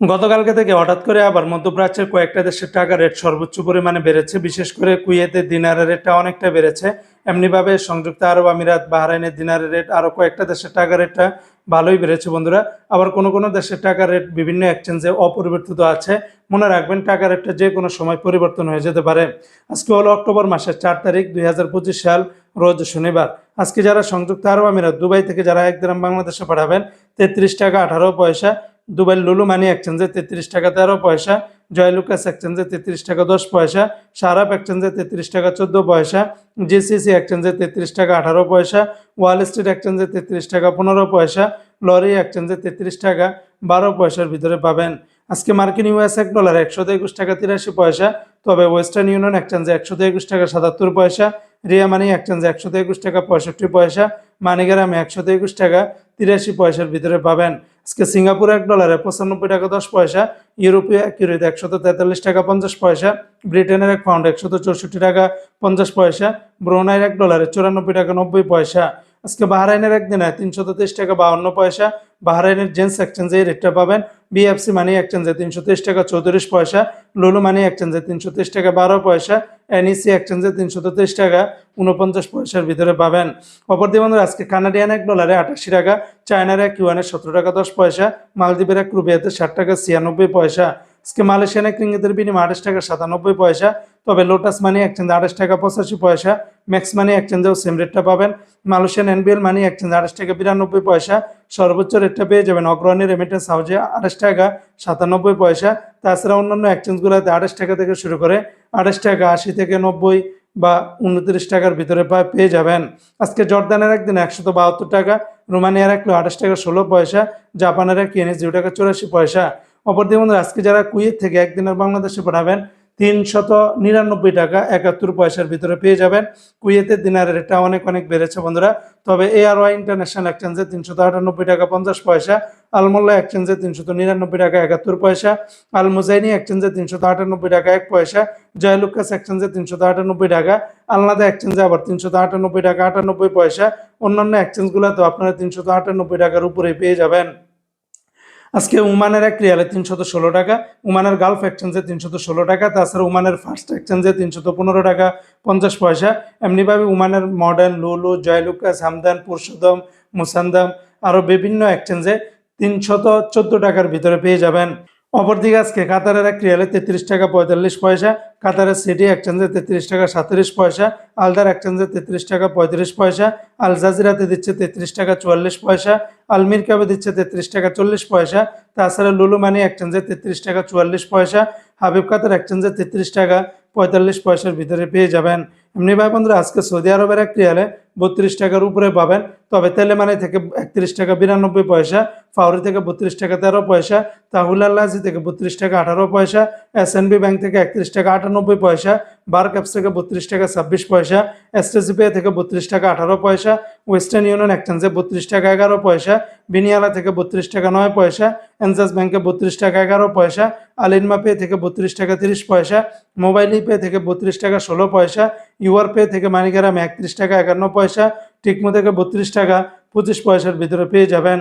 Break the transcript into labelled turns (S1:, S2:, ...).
S1: গতকালকে থেকে হঠাৎ করে আবার মধ্যপ্রাচ্যের কয়েকটা দেশের টাকা রেট সর্বোচ্চ পরিমাণে বেড়েছে, বিশেষ করে কুয়েতের দিনারের রেটটা অনেকটা বেড়েছে। এমনিভাবে সংযুক্ত আরব আমিরাত, বাহরাইনের দিনারের রেট আরও কয়েকটা দেশের টাকা রেটটা ভালোই বেড়েছে বন্ধুরা। আবার কোনো কোনো দেশের টাকা রেট বিভিন্ন এক্সচেঞ্জে অপরিবর্তিত আছে। মনে রাখবেন টাকা রেটটা যে কোনো সময় পরিবর্তন হয়ে যেতে পারে। আজকে হলো অক্টোবর মাসের চার তারিখ, দুই হাজার পঁচিশ সাল, রোজ শনিবার। আজকে যারা সংযুক্ত আরব আমিরাত, দুবাই থেকে যারা এক বাংলাদেশে পাঠাবেন, তেত্রিশ টাকা আঠারো পয়সা দুবাই লুলু মানি এক্সচেঞ্জে তেত্রিশ টাকা তেরো পয়সা জয়লুকাস এক্সচেঞ্জে তেত্রিশ টাকা দশ পয়সা, সারাপ এক্সচেঞ্জে তেত্রিশ টাকা চোদ্দ পয়সা, জিসিসি এক্সচেঞ্জে তেত্রিশ টাকা আঠারো পয়সা, ওয়াল স্ট্রিট এক্সচেঞ্জে তেত্রিশ টাকা পনেরো পয়সা, লরি এক্সচেঞ্জে তেত্রিশ টাকা বারো পয়সার ভিতরে পাবেন। আজকে মার্কিন ইউএস এক ডলার একশো একুশ টাকা তিরাশি পয়সা, তবে ওয়েস্টার্ন ইউনিয়ন এক্সচেঞ্জে একশো একুশ টাকা সাতাত্তর পয়সা, রিয়া মানি এক্সচেঞ্জে একশো একুশ টাকা পঁয়ষট্টি পয়সা, মানিগ্রামে একশো একুশ টাকা তিরাশি পয়সার ভিতরে পাবেন। আজকে সিঙ্গাপুর এক ডলারে পঁচানব্বই টাকা দশ পয়সা, ইউরোপীয় এক ইউরোতে একশত তেতাল্লিশ টাকা পঞ্চাশ পয়সা, ব্রিটেনের এক পাউন্ড একশত চৌষট্টি টাকা পঞ্চাশ পয়সা, ব্রুনাইয়ের এক ডলারে চুরানব্বই টাকা নব্বই পয়সা। আজকে বাহরাইনের একদিনে তিনশত তেইশ টাকা বাউন্ন পয়সা, বাহরাইনের জেন্স এক্সচেঞ্জে এই রেটটা পাবেন। বিএফসি মানি এক্সচেঞ্জে তিনশো তেইশ টাকা চৌত্রিশ পয়সা, লুলু মানি এক্সচেঞ্জে তিনশো তেইশ টাকা বারো পয়সা এনইসি এক্সচেঞ্জে তিনশো তেইশ টাকা উনপঞ্চাশ পয়সার ভিতরে পাবেন। অপরদিকে বন্ধুরা, আজকে কানাডিয়ান এক ডলারে আটাশি টাকা চায়নার এক ইউয়ানে সতেরো টাকা, দশ পয়সা মালদ্বীপের এক রুপিয়াতে ষাট টাকা, ছিয়ানব্বই পয়সা। আজকে মালয়েশিয়ান এক রিঙ্গিতের বিনিময় আঠাশ টাকা, সাতানব্বই পয়সা। তবে লোটাস মানি এক্সচেঞ্জে আঠাশ টাকা, পঁচাশি পয়সা। ম্যাক্স মানি এক্সচেঞ্জেও সেম রেটটা পাবেন। মালয়েশিয়ান এনবিএল মানি এক্সচেঞ্জ আঠাশ টাকা, বিরানব্বই পয়সা। সর্বোচ্চ রেটটা পেয়ে যাবেন অগ্রণী রেমিটেন্স হাউজে আঠাশ টাকা, সাতানব্বই পয়সা। তাছাড়া অন্যান্য এক্সচেঞ্জগুলোতে আঠাশ টাকা থেকে শুরু করে আঠাশ টাকা, আশি থেকে নব্বই বা উনত্রিশ টাকার ভিতরে পেয়ে যাবেন। আজকে জর্দানের একদিন একশত বাহাত্তর টাকা, রোমানিয়ার এক আঠাশ টাকা, ষোলো পয়সা, জাপানের এক এনএস জিরো টাকা, চুরাশি পয়সা। অপরদিকে বন্ধুরা, আজকে যারা কুয়েত থেকে একদিনের বাংলাদেশে পাঠাবেন তিনশত নিরানব্বই টাকা একাত্তর পয়সার ভিতরে পেয়ে যাবেন। কুয়েতের দিনারের রেটটা অনেক অনেক বেড়েছে বন্ধুরা। তবে এআরওয়াই ইন্টারন্যাশনাল এক্সচেঞ্জে তিনশত আটানব্বই টাকা পঞ্চাশ পয়সা, আলমোল্লা এক্সচেঞ্জে তিনশত নিরানব্বই টাকা একাত্তর পয়সা আল মুজাইনি এক্সচেঞ্জে তিনশত আটানব্বই টাকা এক পয়সা, জয়লুকাস এক্সচেঞ্জে তিনশত আটানব্বই টাকা, আলনাদা এক্সচেঞ্জে আবার তিনশত আটানব্বই টাকা আটানব্বই পয়সা। অন্যান্য এক্সচেঞ্জগুলোতেও আপনারা তিনশত আটানব্বই টাকার উপরে পেয়ে যাবেন। আজকে উমানের এক রিয়ালে তিনশত ষোলো টাকা, উমানের গালফ এক্সচেঞ্জে তিনশত ষোলো টাকা, তাছাড়া উমানের ফার্স্ট এক্সচেঞ্জে তিনশত পনেরো টাকা, পঞ্চাশ পয়সা। এমনিভাবে উমানের মডার্ন লুলু, জয়লুকাস, হামদান, পুরুষোত্তম, মুসান্দাম, আরও বিভিন্ন এক্সচেঞ্জে তিনশত চোদ্দ টাকার ভিতরে পেয়ে যাবেন। অপরদিকে আজকে কাতারের এক রিয়ালে তেত্রিশ টাকা পঁয়তাল্লিশ পয়সা, কাতারের সিটি এক্সচেঞ্জে তেত্রিশ টাকা সাঁত্রিশ পয়সা, আলদার এক্সচেঞ্জে তেত্রিশ টাকা পঁয়ত্রিশ পয়সা, আল জাজিরাতে দিচ্ছে তেত্রিশ টাকা চুয়াল্লিশ পয়সা আলমির কাবে দিচ্ছে তেত্রিশ টাকা চল্লিশ পয়সা, তাছাড়া লুলু মানি এক্সচেঞ্জে তেত্রিশ টাকা চুয়াল্লিশ পয়সা, হাবিব কাতার এক্সচেঞ্জে তেত্রিশ টাকা পঁয়তাল্লিশ পয়সার ভিতরে পেয়ে যাবেন। এমনি ভাই বন্ধুরা, আজকে সৌদি আরবের এক রিয়ালে বত্রিশ টাকার উপরে পাবেন। তবে তেলেমানি থেকে একত্রিশ টাকা বিরানব্বই পয়সা, ফাউরি থেকে বত্রিশ টাকা তেরো পয়সা, তাহুল আল্লাহি থেকে বত্রিশ টাকা আঠারো পয়সা, এস ব্যাংক থেকে একত্রিশ টাকা আটানব্বই পয়সা বার ক্যাপস থেকে বত্রিশ টাকা ছাব্বিশ পয়সা এসটিসিপি থেকে বত্রিশ টাকা আঠারো পয়সা, ওয়েস্টার্ন ইউনিয়ন এক্সচেঞ্জে বত্রিশ টাকা এগারো পয়সা, বিনিয়ালা থেকে বত্রিশ টাকা নয় পয়সা, এনজাস ব্যাংকে বত্রিশ টাকা এগারো পয়সা, আলিনমা পে থেকে বত্রিশ টাকা তিরিশ পয়সা, মোবাইল পে থেকে বত্রিশ টাকা ষোলো পয়সা ইউআর পে থেকে মানিগ্রামে একত্রিশ টাকা একান্ন পয়সা টিকমো থেকে বত্রিশ টাকা পঁচিশ পয়সার ভিতরে পেয়ে যাবেন।